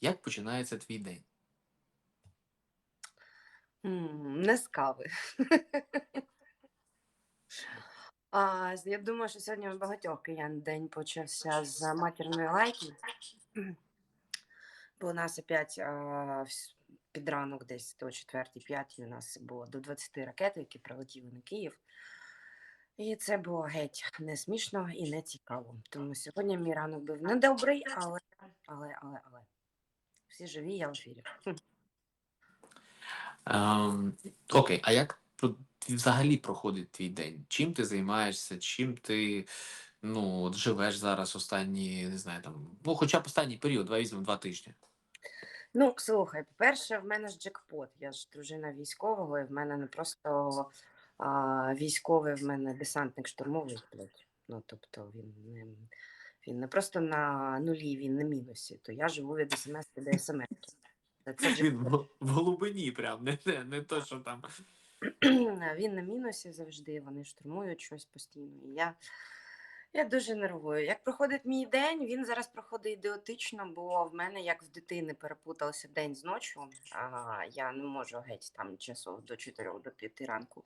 Як починається твій день? Не з кави. А, я думаю, що сьогодні у багатьох киян день почався з матірної лайки. Бо у нас опять а, під ранок, десь до 4-5 у нас було до 20 ракет, які прилетіли на Київ. І це було геть не смішно і не цікаво. Тому сьогодні мій ранок був недобрий, але, але, але, але. Всі живі, я в ефірі. Ем, окей, а як взагалі проходить твій день? Чим ти займаєшся? Чим ти ну, от живеш зараз останні, не знаю, там, ну, хоча б останній період, давай візьмемо два тижні. Ну, слухай, по-перше, в мене ж джекпот. Я ж дружина військового, і в мене не просто а, військовий, в мене десантник штурмовий. Ну, тобто він не, він не просто на нулі, він на мінусі. То я живу від смс до смс. Це Він в, в глибині, прям, не, не, не то, що там. Він на мінусі завжди, вони штурмують щось постійно. І я, я дуже нервую. Як проходить мій день, він зараз проходить ідеотично, бо в мене, як в дитини, перепутався день з ночі. А, я не можу геть там часов до 4 до 5 ранку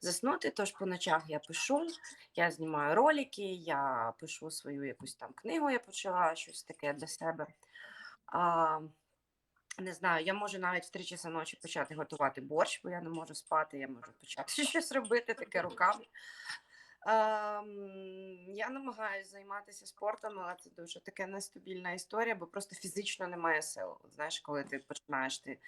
заснути. Тож по ночах я пишу, я знімаю ролики, я пишу свою якусь там книгу, я почала щось таке для себе. А, не знаю, я можу навіть в 3 часа ночі почати готувати борщ, бо я не можу спати, я можу почати щось робити таке руками. Я намагаюся займатися спортом, але це дуже таке нестабільна історія, бо просто фізично немає сил. Знаєш, коли ти починаєш ти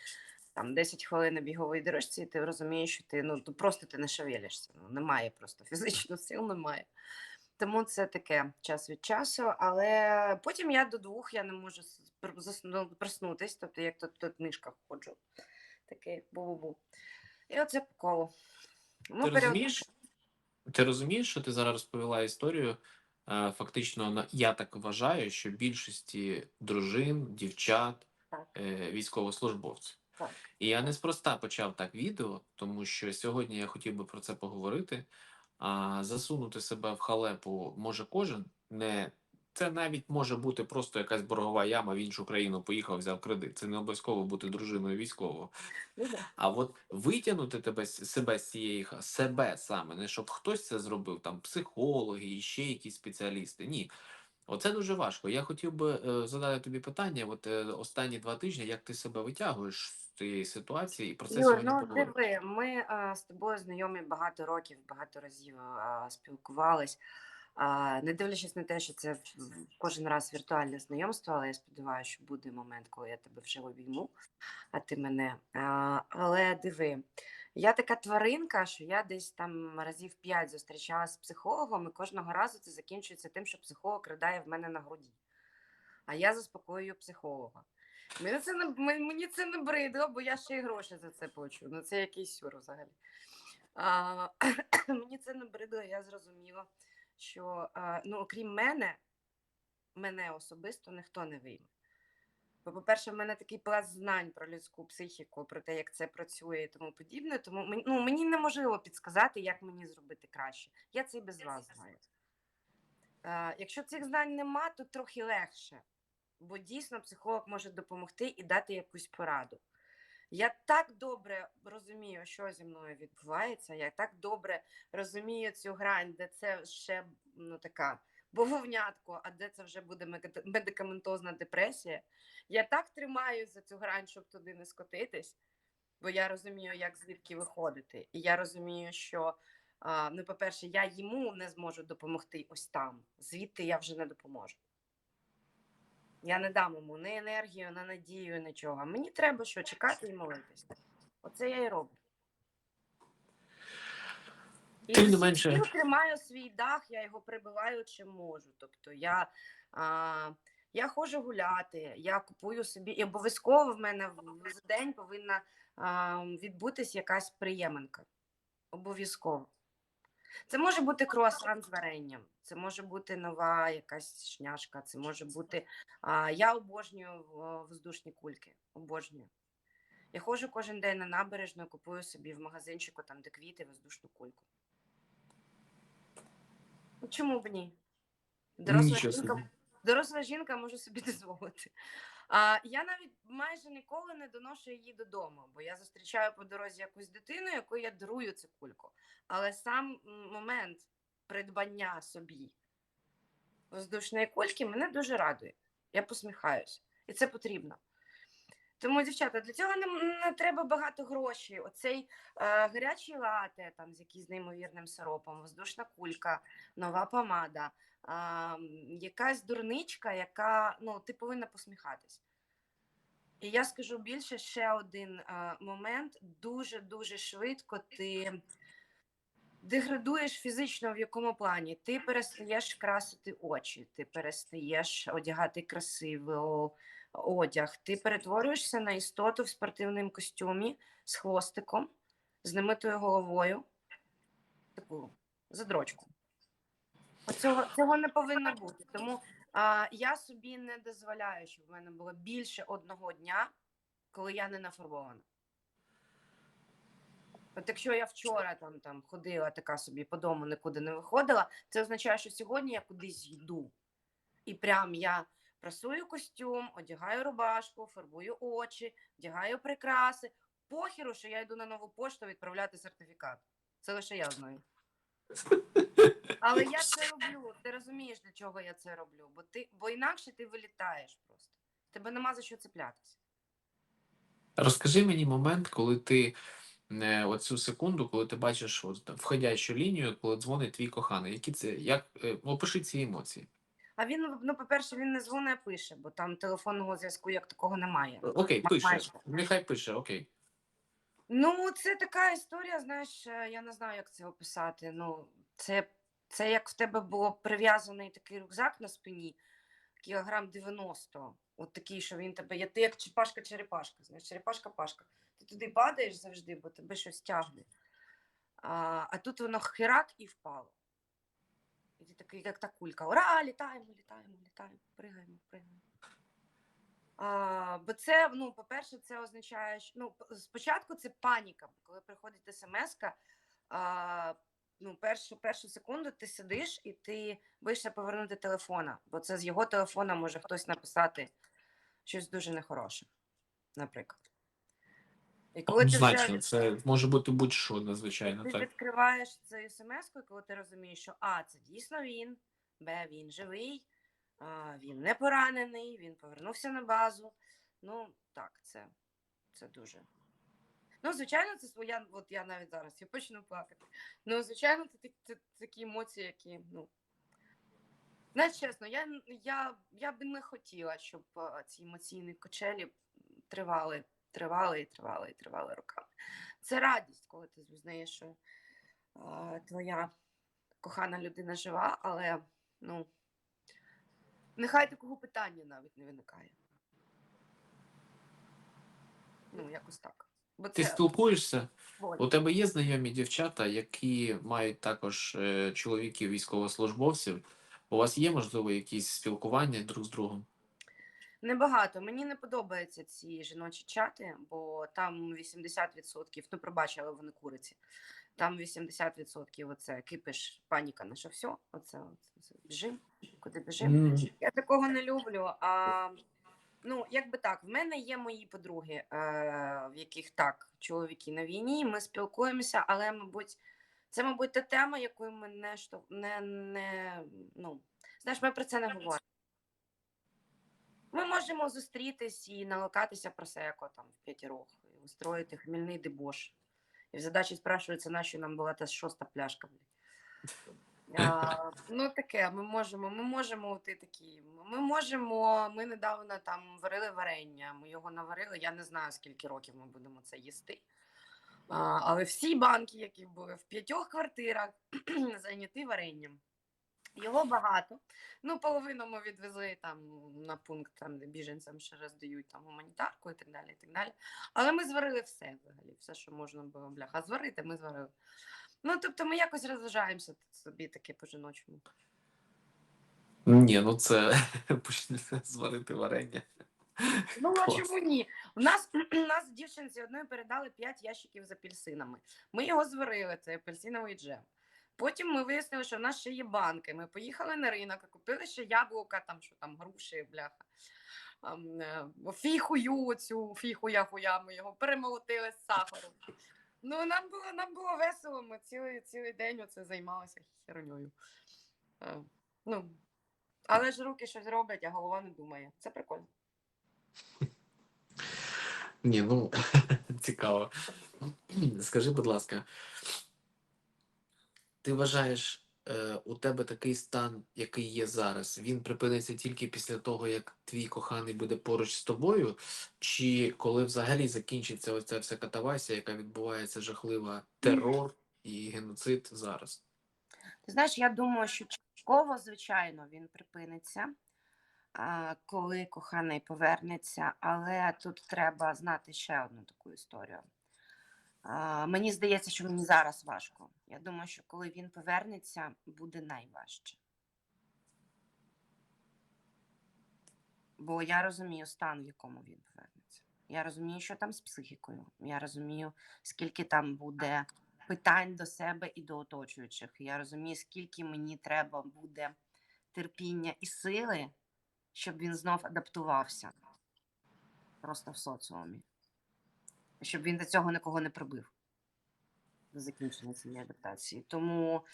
там 10 хвилин на біговій дорожці, і ти розумієш, що ти ну просто ти не шевелишся. Ну, немає просто фізично сил, немає. Тому це таке час від часу, але потім я до двох я не можу с- проснутись, тобто як тут, тут книжка ходжу. Такий бу-бу-бу. І оце по колу. Ну, Ти розумієш? Ти розумієш, що ти зараз розповіла історію? Е, Фактично, я так вважаю, що більшості дружин, дівчат, Так. е, військовослужбовців. Так. І я неспроста почав так відео, тому що сьогодні я хотів би про це поговорити. А засунути себе в халепу може кожен. Не це навіть може бути просто якась боргова яма в іншу країну поїхав, взяв кредит. Це не обов'язково бути дружиною військового. Ну. А от витягнути тебе себе з цієї себе саме, не щоб хтось це зробив, там психологи і ще якісь спеціалісти. Ні. Оце дуже важко. Я хотів би е, задати тобі питання: от е, останні два тижні, як ти себе витягуєш з цієї ситуації, і про це Юр, сьогодні ну поговоримо. диви, ми а, з тобою знайомі багато років, багато разів а, спілкувались. Не дивлячись на те, що це кожен раз віртуальне знайомство, але я сподіваюся, що буде момент, коли я тебе вже обійму, а ти мене. Але диви, я така тваринка, що я десь там разів п'ять зустрічалася з психологом, і кожного разу це закінчується тим, що психолог ридає в мене на груді. А я заспокоюю психолога. Мені це не мені це не бридло, бо я ще й гроші за це плачу. Ну це якийсь сюр взагалі. А, мені це не бридло, я зрозуміла, що ну, окрім мене, мене особисто ніхто не вийме. Бо, по-перше, в мене такий пласт знань про людську психіку, про те, як це працює і тому подібне. Тому мені, ну, мені неможливо підсказати, як мені зробити краще. Я це і без вас знаю. А, якщо цих знань нема, то трохи легше бо дійсно психолог може допомогти і дати якусь пораду. Я так добре розумію, що зі мною відбувається. Я так добре розумію цю грань, де це ще ну така бововнятко, а де це вже буде медикаментозна депресія. Я так тримаю за цю грань, щоб туди не скотитись, бо я розумію, як звідки виходити. І я розумію, що ну, по-перше, я йому не зможу допомогти ось там, звідти я вже не допоможу. Я не дам йому ні енергію, ні надію, нічого. Мені треба що чекати і молитись. Оце я і роблю. І Тим не менше- всім тримаю свій дах, я його прибиваю чим можу. Тобто я, а, я ходжу гуляти, я купую собі, і обов'язково в мене в в день повинна а, відбутись якась приєминка. Обов'язково. Це може бути круасан з варенням, це може бути нова якась шняшка, це може бути. А, я обожнюю воздушні кульки. Обожнюю. Я ходжу кожен день на набережну, купую собі в магазинчику, там, де квіти, воздушну кульку. Ну, Чому б ні? Доросла Нічого жінка, собі. доросла жінка може собі дозволити. А, я навіть майже ніколи не доношу її додому, бо я зустрічаю по дорозі якусь дитину, яку я дарую цю кульку. Але сам момент придбання собі воздушної кульки мене дуже радує. Я посміхаюсь, і це потрібно. Тому, дівчата, для цього не, не треба багато грошей. Оцей е, гарячий лате, там з якимось неймовірним сиропом, воздушна кулька, нова помада, е, якась дурничка, яка ну, ти повинна посміхатись. І я скажу більше ще один е, момент: дуже дуже швидко ти деградуєш фізично в якому плані? Ти перестаєш красити очі, ти перестаєш одягати красивий о- одяг, ти перетворюєшся на істоту в спортивному костюмі з хвостиком, з немитою головою, таку задрочку. Оцього, цього не повинно бути. Тому а, я собі не дозволяю, щоб в мене було більше одного дня, коли я не нафарбована. От якщо я вчора там, там ходила така собі по дому, нікуди не виходила, це означає, що сьогодні я кудись йду. І прям я прасую костюм, одягаю рубашку, фарбую очі, вдягаю прикраси. Похеру, що я йду на нову пошту відправляти сертифікат. Це лише я знаю. Але я це роблю. Ти розумієш, для чого я це роблю? Бо ти, бо інакше ти вилітаєш просто. Тебе нема за що цеплятися. Розкажи мені момент, коли ти е, оцю секунду, коли ти бачиш от, входящу лінію, коли дзвонить твій коханий. Які це, як, е, опиши ці емоції. А він, ну, по-перше, він не дзвонить, а пише, бо там телефонного зв'язку як такого немає. Окей, пише. майже. Нехай пише, окей. Ну, це така історія, знаєш, е, я не знаю, як це описати. Ну, це, це як в тебе був прив'язаний такий рюкзак на спині, кілограм 90. От такий, що він тебе. Я ти як черепашка-черепашка, знаєш, черепашка-пашка. Ти туди падаєш завжди, бо тебе щось тягне. А, а тут воно херак і впало. І ти такий, як та кулька. Ура, літаємо, літаємо, літаємо, пригаємо, пригаємо. А, бо це, ну, по-перше, це означає, що ну, спочатку це паніка. Коли приходить смс-ка, а, ну, першу, першу секунду ти сидиш і ти боїшся повернути телефона, бо це з його телефона може хтось написати щось дуже нехороше, наприклад. І коли ти вже це може бути будь-що надзвичайно, ти так. відкриваєш цю смс, коли ти розумієш, що А, це дійсно він, Б, він живий, а, він не поранений, він повернувся на базу. Ну, так, це, це дуже. Ну, звичайно, це своя. От я навіть зараз я почну плакати. Ну, звичайно, це, так- це такі емоції, які, ну. Знаєш, чесно, я, я, я би не хотіла, щоб ці емоційні качелі тривали, тривали і тривали і тривали роками. Це радість, коли ти знаєш, що а, твоя кохана людина жива, але ну, нехай такого питання навіть не виникає. Ну, якось так. Бо Ти це спілкуєшся? боль. У тебе є знайомі дівчата, які мають також е, чоловіків військовослужбовців. У вас є, можливо, якісь спілкування друг з другом? Небагато. Мені не подобаються ці жіночі чати, бо там 80%, ну пробач, але вони куриці. Там 80% оце кипиш, паніка наша все. Оце, оце біжим, куди біжим. М, Я такого не люблю. А, ну, якби так, в мене є мої подруги, е, в яких так, чоловіки на війні, ми спілкуємося, але, мабуть, це, мабуть, та тема, якою ми не, не, не ну, знаєш, ми про це не говоримо. Ми можемо зустрітись і налокатися просеко там в п'ятірох, і устроїти хмільний дебош. І в задачі спрашується, на що нам була та шоста пляшка. А, ну таке, ми можемо, ми можемо ти такі. Ми можемо. Ми недавно там варили варення. Ми його наварили. Я не знаю, скільки років ми будемо це їсти. А, але всі банки, які були в п'ятьох квартирах, зайняті варенням. Його багато. Ну, половину ми відвезли там на пункт, там, де біженцям ще роздають там гуманітарку і так далі. і так далі. Але ми зварили все взагалі, все, що можна було бляха. Зварити, ми зварили. Ну, тобто ми якось розважаємося собі таке по-жіночому. Ні, ну це зварити варення. Ну, а Клас. чому ні? У нас, у нас дівчинці одної передали 5 ящиків з апельсинами. Ми його зварили, це апельсиновий джем. Потім ми вияснили, що в нас ще є банки. Ми поїхали на ринок, купили ще яблука, там що там груші, бляха. е, Фіхую цю фіху яхуя, ми його перемолотили з сахаром. Ну, нам було, нам було весело, ми цілий, цілий день оце займалися херньою. Е, Ну, але ж руки щось роблять, а голова не думає. Це прикольно. Ні, ну цікаво. Скажи, будь ласка, ти вважаєш, е, у тебе такий стан, який є зараз, він припиниться тільки після того, як твій коханий буде поруч з тобою, чи коли взагалі закінчиться оця вся катавасія, яка відбувається жахлива терор і геноцид зараз? Ти знаєш, я думаю, що частково, звичайно, він припиниться, коли коханий повернеться, але тут треба знати ще одну таку історію. Мені здається, що мені зараз важко. Я думаю, що коли він повернеться, буде найважче. Бо я розумію стан, в якому він повернеться. Я розумію, що там з психікою. Я розумію, скільки там буде питань до себе і до оточуючих. Я розумію, скільки мені треба буде терпіння і сили, щоб він знов адаптувався просто в соціумі. Щоб він до цього нікого не прибив до закінчення цієї адаптації. Тому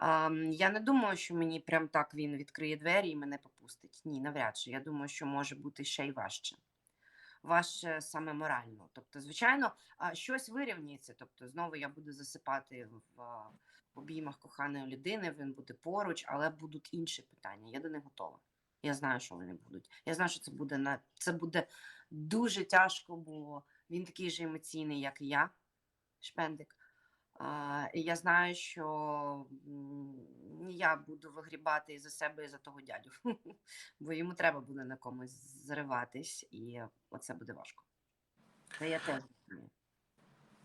ем, я не думаю, що мені прям так він відкриє двері і мене попустить. Ні, навряд чи. Я думаю, що може бути ще й важче. Важче саме морально. Тобто, звичайно, щось вирівнюється. Тобто, знову я буду засипати в обіймах коханої людини, він буде поруч, але будуть інші питання. Я до них готова. Я знаю, що вони будуть. Я знаю, що це буде на це буде дуже тяжко, бо він такий же емоційний, як і я, шпендик. А, і я знаю, що я буду вигрібати за себе, і за того дядю. Бо йому треба буде на комусь зриватись, і оце буде важко. Та я теж знаю.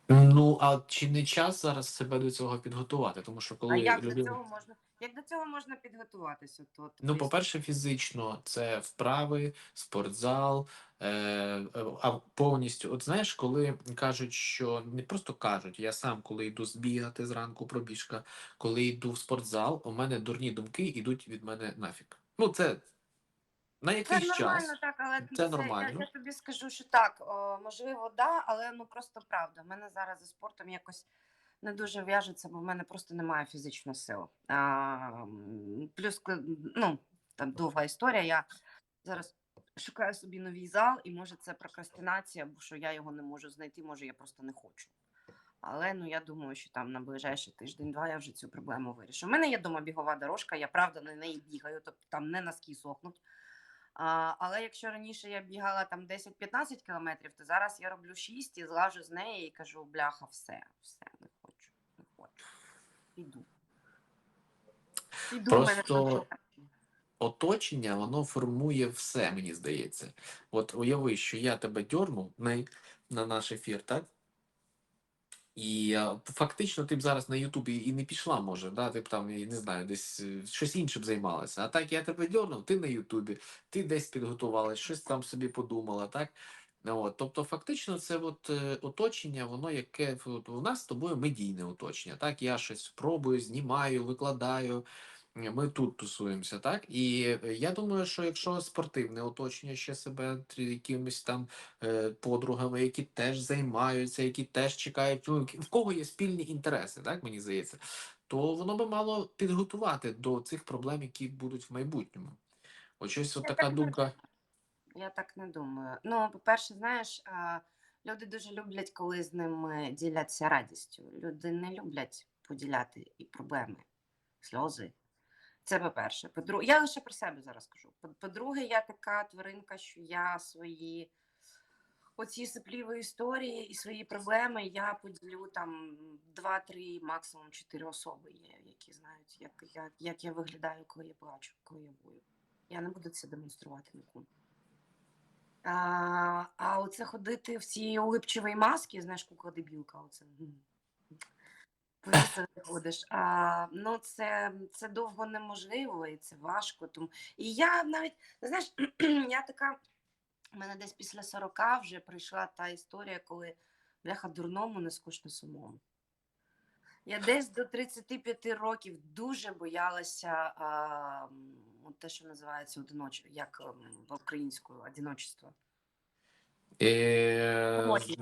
Ну, а чи не час зараз себе до цього підготувати? Тому що коли А як людина... до цього можна? Як до цього можна підготуватися? То Ну, по-перше, фізично це вправи, спортзал, е, е, а повністю, от знаєш, коли кажуть, що не просто кажуть, я сам, коли йду збігати зранку пробіжка, коли йду в спортзал, у мене дурні думки йдуть від мене нафіг. Ну, це на Це якийсь нормально, час. так, але Це це, я, нормально. я тобі скажу, що так, о, можливо, да, але ну просто правда. У мене зараз за спортом якось не дуже в'яжеться, бо в мене просто немає фізичної сили. А, плюс, ну, там довга історія. Я зараз шукаю собі новий зал, і може це прокрастинація, бо що я його не можу знайти, може я просто не хочу. Але ну я думаю, що там на ближайший тиждень-два я вже цю проблему вирішу. У мене є дома бігова дорожка, я правда на неї бігаю, тобто там не носки сохнуть. А, але якщо раніше я бігала там 10-15 кілометрів, то зараз я роблю 6 і злажу з неї і кажу: бляха, все, все, не хочу, не хочу. Піду. Піду, Просто- Оточення, воно формує все, мені здається. От уяви, що я тебе дьорнув на, на наш ефір, так? І а, фактично ти б зараз на Ютубі і не пішла, може, да? ти б там, я не знаю, десь е, щось іншим займалася. А так я тебе дьорнув, ти на Ютубі, ти десь підготувалась, щось там собі подумала, так? Ну, От, тобто, фактично, це от, е, оточення, воно яке от, у нас з тобою медійне оточення. Так, я щось пробую, знімаю, викладаю. е, Ми тут тусуємося, так? І е, я думаю, що якщо спортивне оточення ще себе якимись там е, подругами, які теж займаються, які теж чекають, ну, в кого є спільні інтереси, так мені здається, то воно би мало підготувати до цих проблем, які будуть в майбутньому. От щось от така думка. Я так не думаю. Ну, по-перше, знаєш, люди дуже люблять, коли з ними діляться радістю. Люди не люблять поділяти і проблеми, сльози. Це по-перше. По-друге, я лише про себе зараз кажу. По- По-друге, я така тваринка, що я свої оці сипліві історії і свої проблеми я поділю там два-три, максимум чотири особи є, які знають, як, як, як я виглядаю, коли я плачу, коли я бою. Я не буду це демонструвати нікому. А, а оце ходити в цій улипчивій масці, знаєш, кукла дебілка, оце. ходиш. А, ну, це, це довго неможливо і це важко. Тому... І я навіть, знаєш, я така, у мене десь після 40 вже прийшла та історія, коли бляха дурному не скучно самому. Я десь до 35 років дуже боялася а, те, що називається одиночество, як ем, українською одиночество. Е, Самотність.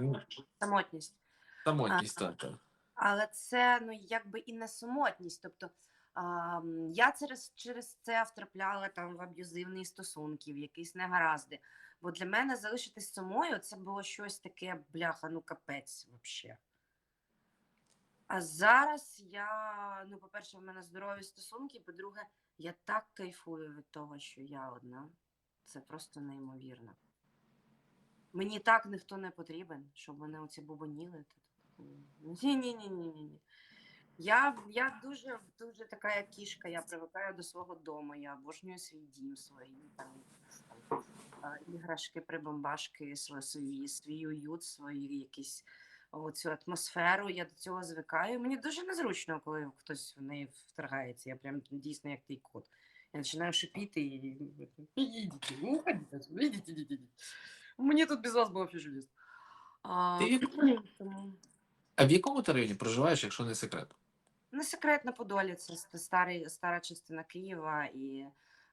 Самотність. Самотність, так. так. Але це ну якби і не самотність. Тобто а, я через, через це втрапляла там в аб'юзивні стосунки, в якісь негаразди. Бо для мене залишитись самою це було щось таке, бляха, ну капець взагалі. А зараз я, ну, по-перше, в мене здорові стосунки, по-друге, я так кайфую від того, що я одна. Це просто неймовірно. Мені так ніхто не потрібен, щоб вони оці бубоніли. Ні, ні, ні, ні, ні. Я, я дуже, дуже така як кішка, я привикаю до свого дому, я обожнюю свій дім, свої там, іграшки, прибамбашки, св- свій, свій уют, свої якісь оцю атмосферу. Я до цього звикаю. Мені дуже незручно, коли хтось в неї вторгається. Я прям дійсно як той кот. Я починаю шипіти і ідіть, ну ходіть, отсюда, ідіть, ідіть, ідіть. Мені тут без вас було чудесно. А, Ти- А в якому ти районі проживаєш, якщо не секрет? Не секрет на Подолі, це старий, стара частина Києва, і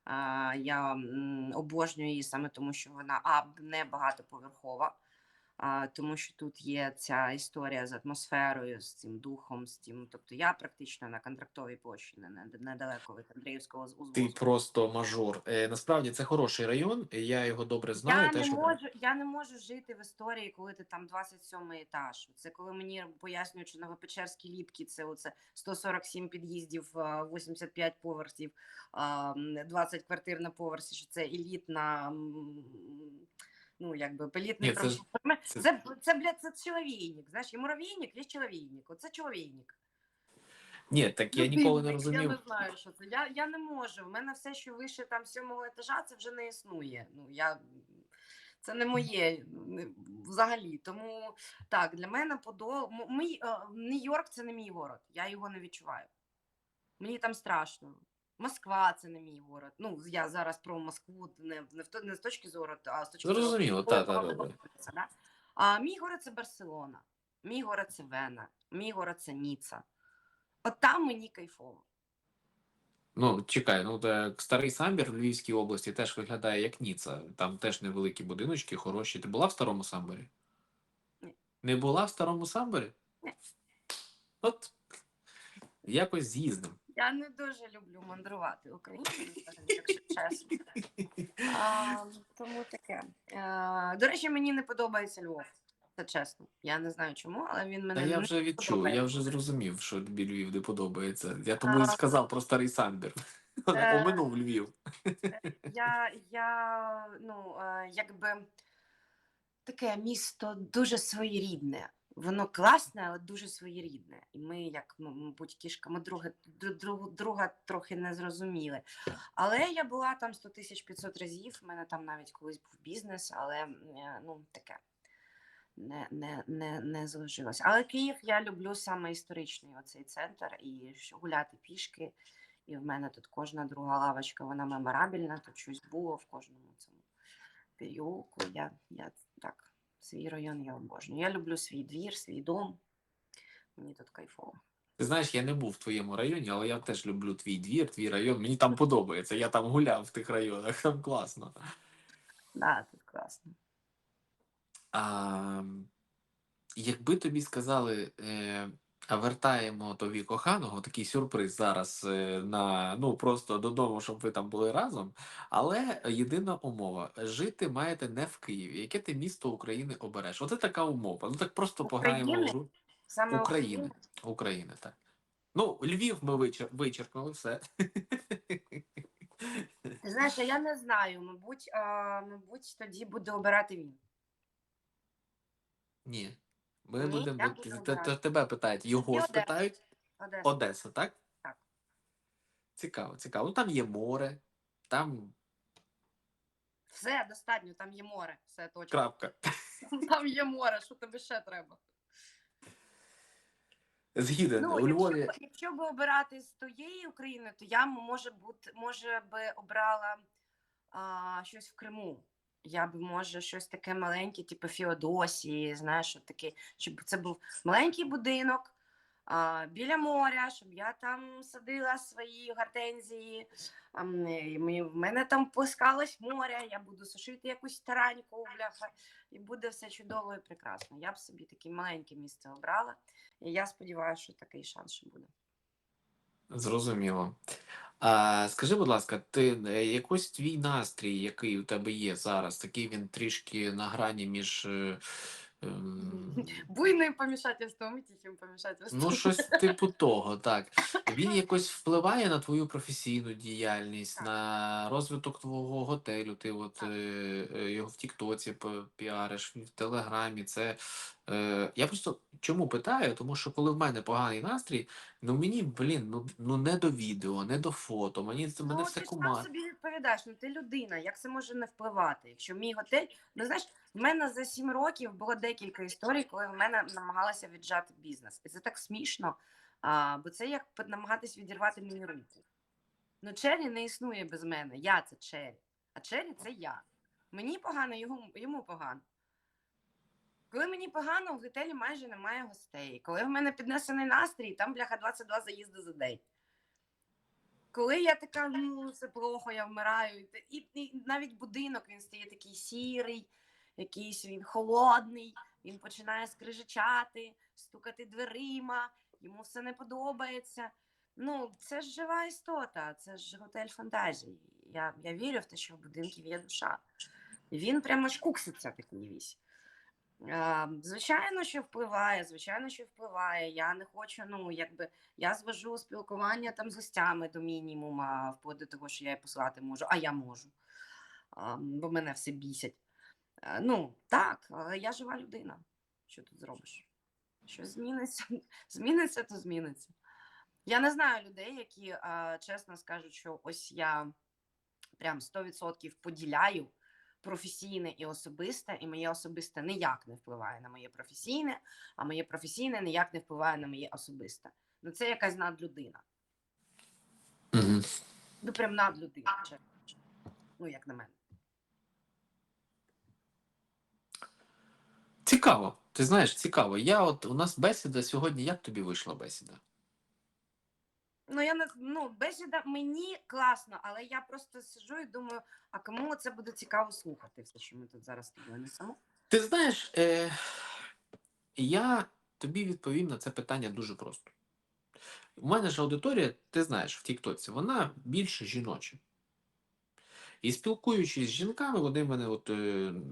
а, я м, обожнюю її саме тому, що вона а, не багатоповерхова, тому що тут є ця історія з атмосферою, з цим духом, з тим. Тобто я практично на контрактовій площі, не- не- недалеко від Андріївського з- Ти просто мажор. Е, насправді це хороший район, я його добре знаю. Я теж не, можу, я не можу жити в історії, коли ти там 27 етаж. Це коли мені пояснюють, що Новопечерські ліпки це оце 147 під'їздів, а, 85 поверхів, а, 20 квартир на поверсі, що це елітна. Ну, якби елітний Ні, це це- це, це, блядь, це чоловійник. Знаєш, є муравійник, є чоловійник. Оце чоловійник. Ні, так я ніколи не Людинник, Я не знаю, що це. Я, я не можу. У мене все, що вище там сьомого етажа, це вже не існує. Ну, я... Це не моє взагалі. Тому так, для мене подол... мій, е, Нью-Йорк це не мій город. Я його не відчуваю. Мені там страшно. Москва це не мій город. Ну, я зараз про Москву не, не, не з точки зору, а з точки зору. Зрозуміло, коли та, та, вона да? А мій город це Барселона, мій город це Вена, мій город це Ніца. От там мені кайфово. Ну, чекай, ну так, старий самбір в Львівській області теж виглядає як Ніца. Там теж невеликі будиночки, хороші. Ти була в старому самборі? Ні. Не була в старому самборі? Ні. От якось з'їздимо. Я не дуже люблю мандрувати Україною, якщо чесно. А, тому таке. А, до речі, мені не подобається Львов. Це чесно. Я не знаю чому, але він Та мене я не вже відчув, я вже зрозумів, що тобі Львів не подобається. Я тому і сказав про старий самбір. Е. Оминув Львів. я, я ну, е, якби таке місто дуже своєрідне. Воно класне, але дуже своєрідне. І ми, як мабуть, кішка, ми друге, дру- друг, друга трохи не зрозуміли. Але я була там 100 тисяч 500 разів. У мене там навіть колись був бізнес, але е, ну таке не, не, не, не зложилось. Але Київ я люблю саме історичний оцей центр і гуляти пішки. І в мене тут кожна друга лавочка, вона меморабельна, тут щось було в кожному цьому переулку. Я, я свій район я обожнюю. Я люблю свій двір, свій дом. Мені тут кайфово. Ти знаєш, я не був в твоєму районі, але я теж люблю твій двір, твій район. Мені там подобається. Я там гуляв в тих районах, там класно. Да, тут класно. А, якби тобі сказали, е, вертаємо тобі коханого, такий сюрприз зараз е, на ну просто додому, щоб ви там були разом. Але єдина умова: жити маєте не в Києві. Яке ти місто України обереш? Оце така умова. Ну так просто пограємо в Саме України. України, так. Ну, Львів ми вичер... вичерпнули все. Ти знаєш, я не знаю. Мабуть, а, мабуть, тоді буде обирати він. Ні. Ми Ні, будемо я т- т- т- тебе питають. Його Одеса. спитають. Одеса. Одеса, так? Так. Цікаво, цікаво. Ну, там є море, там Все, достатньо, там є море. Все точно. крапка. Там є море, що тобі ще треба? Згіден. Ну, У Львові. якщо, б- якщо б обирати з тієї України, то я м- може бути, може би обрала а, щось в Криму. Я б може щось таке маленьке, типу Феодосії, знаєш, таке, щоб це був маленький будинок, а, біля моря, щоб я там садила свої гортензії. А, і в мене там плескалось море, я буду сушити якусь тараньку, бляха, і буде все чудово і прекрасно. Я б собі таке маленьке місце обрала, і я сподіваюся, що такий шанс ще буде. Зрозуміло. А, скажи, будь ласка, ти е, якось твій настрій, який у тебе є зараз, такий він трішки на грані між. е, ем, Буйним помішательством тихим помішательством. Ну, щось типу того, так. Він якось впливає на твою професійну діяльність, Так. на розвиток твого готелю. Ти от Так. е, е, його в Тіктоці п- піариш, в Телеграмі. Це е, я просто чому питаю? Тому що коли в мене поганий настрій, ну мені, блін, ну, ну не до відео, не до фото. Мені це мене Ну, все ти ж сам собі відповідаєш, ну ти людина, як це може не впливати? Якщо мій готель, ну знаєш, в мене за сім років було декілька історій, коли в мене намагалися віджати бізнес. І це так смішно, а, бо це як намагатись відірвати мені руку. Ну, Чері не існує без мене. Я це Чері. А Чері це я. Мені погано, йому, йому погано. Коли мені погано, в готелі майже немає гостей. Коли в мене піднесений настрій, там бляха 22 заїзди за день. Коли я така, ну це плохо, я вмираю. і І, навіть будинок він стає такий сірий, якийсь він холодний, він починає скрижачати, стукати дверима, йому все не подобається. Ну, це ж жива істота, це ж готель фантазії. Я, я вірю в те, що в будинків є душа. Він прямо ж кукситься такий весь. Звичайно, що впливає, звичайно, що впливає. Я не хочу, ну якби я звожу спілкування там з гостями до мінімума, вплоть до того, що я послати можу, а я можу, бо мене все бісять. Е, Ну, так, але я жива людина. Що тут зробиш? Що зміниться? Зміниться, то зміниться. Я не знаю людей, які чесно скажуть, що ось я прям 100% поділяю професійне і особисте, і моє особисте ніяк не впливає на моє професійне, а моє професійне ніяк не впливає на моє особисте. Ну це якась надлюдина. Угу. Ну прям надлюдина. Ну, як на мене. Цікаво. Ти знаєш, цікаво. Я от у нас бесіда сьогодні. Як тобі вийшла бесіда? Ну, я не ну, бесіда мені класно, але я просто сижу і думаю, а кому це буде цікаво слухати, все, що ми тут зараз тобою несемо. Ти знаєш, е, я тобі відповім на це питання дуже просто. У мене ж аудиторія, ти знаєш, в Тіктоці, вона більше жіноча. І спілкуючись з жінками, вони мене от, е,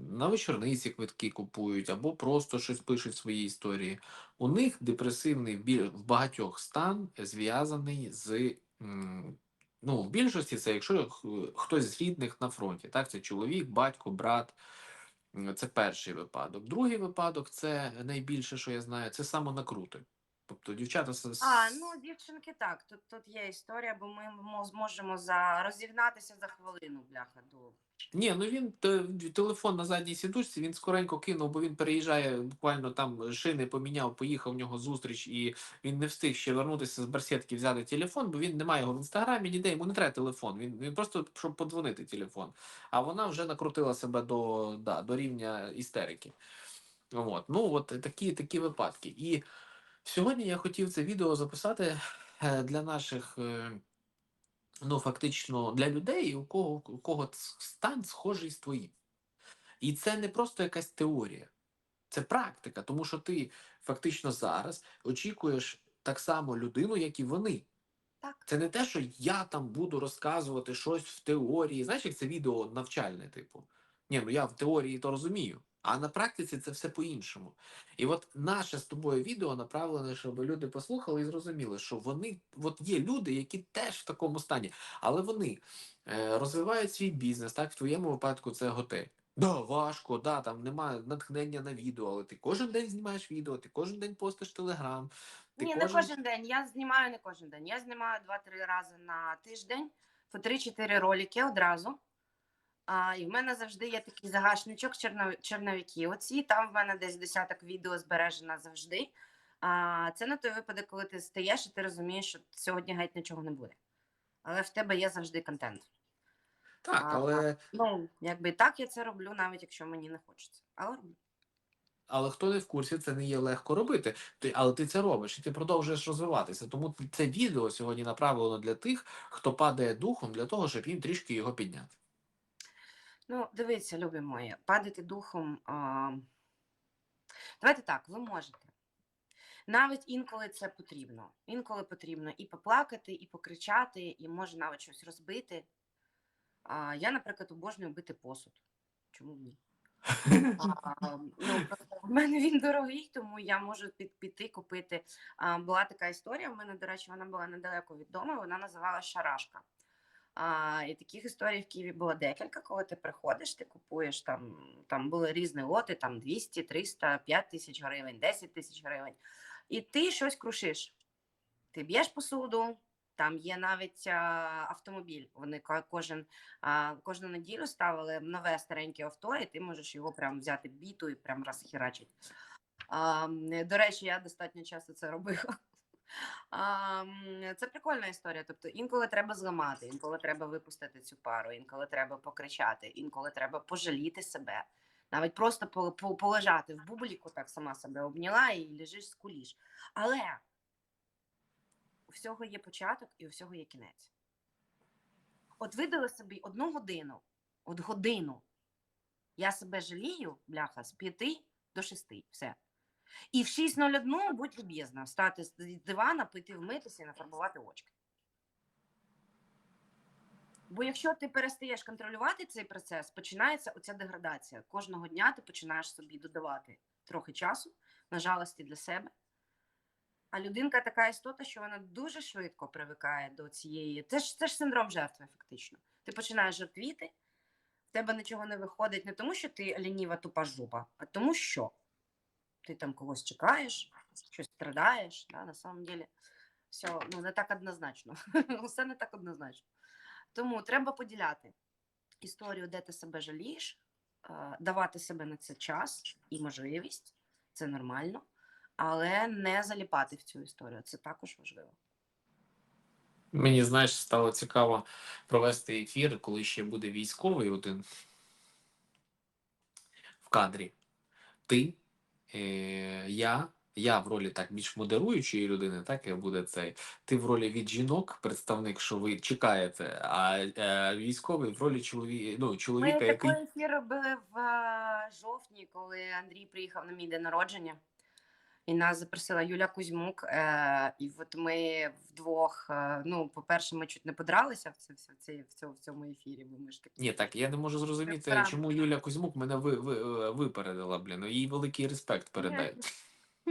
на вечорниці квитки купують або просто щось пишуть свої історії. У них депресивний в бі- в багатьох стан зв'язаний з. Ну, в більшості це якщо хтось з рідних на фронті, так, це чоловік, батько, брат. Це перший випадок. Другий випадок це найбільше, що я знаю, це самонакрути. Тобто дівчата А, ну дівчинки, так, тут, тут є історія, бо ми зможемо за розігнатися за хвилину, бляха, до Ні, ну він телефон на задній сідушці, він скоренько кинув, бо він переїжджає, буквально там шини поміняв, поїхав в нього зустріч, і він не встиг ще вернутися з барсетки, взяти телефон, бо він не має його в інстаграмі, ніде йому не треба телефон. Він, він просто щоб подзвонити телефон. А вона вже накрутила себе до, да, до рівня істерики. От. Ну, от такі, такі випадки. І сьогодні я хотів це відео записати е, для наших. е, ну, фактично для людей, у кого, у кого стан схожий з твоїм. І це не просто якась теорія, це практика, тому що ти фактично зараз очікуєш так само людину, як і вони. так. Це не те, що я там буду розказувати щось в теорії. Знаєш, як це відео навчальне, типу. Ні, ну я в теорії то розумію, а на практиці це все по-іншому. І от наше з тобою відео направлене, щоб люди послухали і зрозуміли, що вони от є люди, які теж в такому стані, але вони е, розвивають свій бізнес. Так, в твоєму випадку це готель. Да, важко, да, там немає натхнення на відео, але ти кожен день знімаєш відео, ти кожен день постиш телеграм. Ти Ні, не кожен день. Я знімаю не кожен день. Я знімаю 2-3 рази на тиждень по 3-4 ролики одразу. А, і в мене завжди є такий загашничок черно, черновики. Оці там в мене десь десяток відео збережено завжди. А, це на той випадок, коли ти стаєш і ти розумієш, що сьогодні геть нічого не буде. Але в тебе є завжди контент. Так, А, але Ну, якби так я це роблю, навіть якщо мені не хочеться. Але роблю. але хто не в курсі, це не є легко робити. Ти, але ти це робиш і ти продовжуєш розвиватися. Тому це відео сьогодні направлено для тих, хто падає духом, для того, щоб їм трішки його підняти. Ну, дивіться, любі мої, падати духом. А... Давайте так, ви можете. Навіть інколи це потрібно. Інколи потрібно і поплакати, і покричати, і може навіть щось розбити. А, я, наприклад, обожнюю бити посуд. Чому ні? А, ну, мене він дорогий, тому я можу під, піти купити. А, була така історія. В мене, до речі, вона була недалеко від дому. Вона називалася Шарашка. А, і таких історій в Києві було декілька. Коли ти приходиш, ти купуєш там, там були різні лоти, там 200, 300, 5 тисяч гривень, 10 тисяч гривень. І ти щось крушиш. Ти б'єш посуду, там є навіть а, автомобіль. Вони кожен, а, кожну неділю ставили нове стареньке авто, і ти можеш його прям взяти біту і прям розхерачити. А, до речі, я достатньо часто це робила. Це прикольна історія. Тобто інколи треба зламати, інколи треба випустити цю пару, інколи треба покричати, інколи треба пожаліти себе. Навіть просто по- по- полежати в бубліку, так сама себе обняла і лежиш скуліш. Але у всього є початок і у всього є кінець. От видали собі одну годину, от годину. Я себе жалію, бляха, з 5 до 6. Все. І в 6.01 будь люб'язна, встати з дивана, піти вмитися і нафарбувати очки. Бо якщо ти перестаєш контролювати цей процес, починається оця деградація. Кожного дня ти починаєш собі додавати трохи часу на жалості для себе. А людинка така істота, що вона дуже швидко привикає до цієї. Це ж, це ж синдром жертви, фактично. Ти починаєш жертвіти, в тебе нічого не виходить не тому, що ти лініва тупа жопа, а тому, що ти там когось чекаєш, щось страдаєш. Да, на самом деле, все ну, не так однозначно. Все не так однозначно. Тому треба поділяти історію, де ти себе жалієш, давати себе на це час і можливість, це нормально, але не заліпати в цю історію. Це також важливо. Мені, знаєш, стало цікаво провести ефір, коли ще буде військовий один в кадрі. Ти, я, я в ролі так більш модеруючої людини, так і буде цей. Ти в ролі від жінок, представник, що ви чекаєте, а е, військовий в ролі чолові... ну, Ми чоловіка, який. такий ефір робили в е, жовтні, коли Андрій приїхав на мій день народження. І нас запросила Юля Кузьмук. Е, і от ми вдвох. Е, ну, по-перше, ми чуть не подралися в, це, в, це, в, цьому, в цьому ефірі, бо ми ж такі. Ні, так я не можу зрозуміти, Ресторан. чому Юля Кузьмук мене ви, ви, е, випередила, блін. Їй великий респект передай.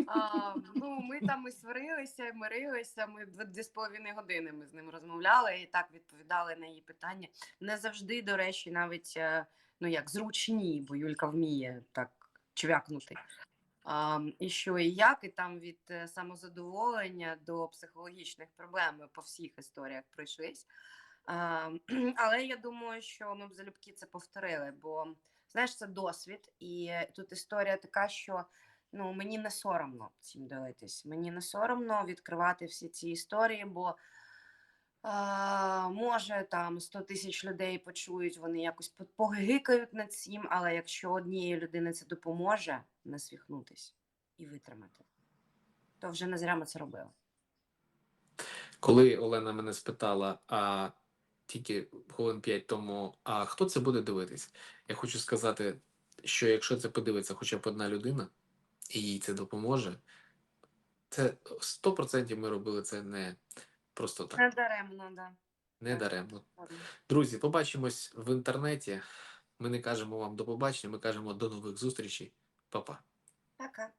А, ну, ми там і сварилися, і мирилися. Ми дві з половиною години ми з ним розмовляли і так відповідали на її питання. Не завжди, до речі, навіть е, ну як зручні, бо Юлька вміє так чвякнути. І що і як, і там від е, самозадоволення до психологічних проблем ми по всіх історіях пройшлись. Але я думаю, що ми б залюбки це повторили, бо знаєш, це досвід, і е, тут історія така, що ну мені не соромно цим дивитись. Мені не соромно відкривати всі ці історії, бо може там 100 тисяч людей почують, вони якось погикають над цим, але якщо однієї людини це допоможе не свіхнутись і витримати, то вже не зря ми це робили. Коли Олена мене спитала, а тільки хвилин 5 тому, а хто це буде дивитись? Я хочу сказати, що якщо це подивиться хоча б одна людина, і їй це допоможе, це 100% ми робили це не просто так, Не даремно, да. не даремно. Друзі, побачимось в інтернеті. Ми не кажемо вам до побачення, ми кажемо до нових зустрічей. Па-па. Пока.